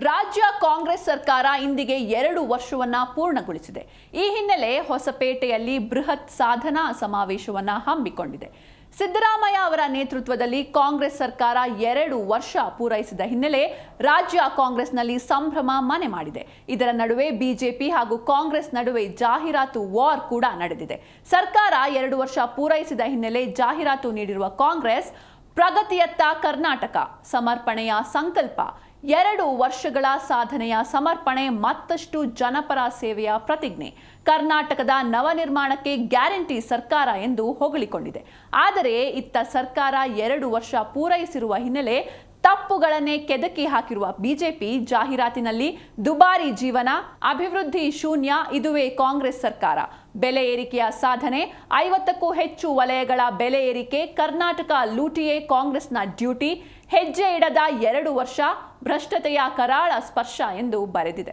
ರಾಜ್ಯ ಕಾಂಗ್ರೆಸ್ ಸರ್ಕಾರ ಇಂದಿಗೆ ಎರಡು ವರ್ಷವನ್ನ ಪೂರ್ಣಗೊಳಿಸಿದೆ. ಈ ಹಿನ್ನೆಲೆ ಹೊಸಪೇಟೆಯಲ್ಲಿ ಬೃಹತ್ ಸಾಧನಾ ಸಮಾವೇಶವನ್ನ ಹಮ್ಮಿಕೊಂಡಿದೆ. ಸಿದ್ದರಾಮಯ್ಯ ಅವರ ನೇತೃತ್ವದಲ್ಲಿ ಕಾಂಗ್ರೆಸ್ ಸರ್ಕಾರ ಎರಡು ವರ್ಷ ಪೂರೈಸಿದ ಹಿನ್ನೆಲೆ ರಾಜ್ಯ ಕಾಂಗ್ರೆಸ್ನಲ್ಲಿ ಸಂಭ್ರಮ ಮನೆ ಮಾಡಿದೆ. ಇದರ ನಡುವೆ ಬಿಜೆಪಿ ಹಾಗೂ ಕಾಂಗ್ರೆಸ್ ನಡುವೆ ಜಾಹೀರಾತು ವಾರ್ ಕೂಡ ನಡೆದಿದೆ. ಸರ್ಕಾರ ಎರಡು ವರ್ಷ ಪೂರೈಸಿದ ಹಿನ್ನೆಲೆ ಜಾಹೀರಾತು ನೀಡಿರುವ ಕಾಂಗ್ರೆಸ್, ಪ್ರಗತಿಯತ್ತ ಕರ್ನಾಟಕ, ಸಮರ್ಪಣೆಯ ಸಂಕಲ್ಪ. ಎರಡು ವರ್ಷಗಳ ಸಾಧನೆಯ ಸಮರ್ಪಣೆ ಮತ್ತಷ್ಟು ಜನಪರ ಸೇವೆಯ ಪ್ರತಿಜ್ಞೆ. ಕರ್ನಾಟಕದ ನವನಿರ್ಮಾಣಕ್ಕೆ ಗ್ಯಾರಂಟಿ ಸರ್ಕಾರ ಎಂದು ಹೊಗಳಿಕೊಂಡಿದೆ. ಆದರೆ ಇತ್ತ ಸರ್ಕಾರ ಎರಡು ವರ್ಷ ಪೂರೈಸಿರುವ ಹಿನ್ನೆಲೆ ತಪ್ಪುಗಳನ್ನೇ ಕೆದಕಿ ಹಾಕಿರುವ ಬಿಜೆಪಿ ಜಾಹೀರಾತಿನಲ್ಲಿ ದುಬಾರಿ ಜೀವನ, ಅಭಿವೃದ್ಧಿ ಶೂನ್ಯ, ಇದುವೇ ಕಾಂಗ್ರೆಸ್ ಸರ್ಕಾರ. ಬೆಲೆ ಏರಿಕೆಯ ಸಾಧನೆ, ಐವತ್ತಕ್ಕೂ ಹೆಚ್ಚು ವಲಯಗಳ ಬೆಲೆ ಏರಿಕೆ, ಕರ್ನಾಟಕ ಲೂಟಿಯೇ ಕಾಂಗ್ರೆಸ್ನ ಡ್ಯೂಟಿ, ಹೆಜ್ಜೆ ಇಡದ ಎರಡು ವರ್ಷ ಭ್ರಷ್ಟತೆಯ ಕರಾಳ ಸ್ಪರ್ಶ ಎಂದು ಬರೆದಿದೆ.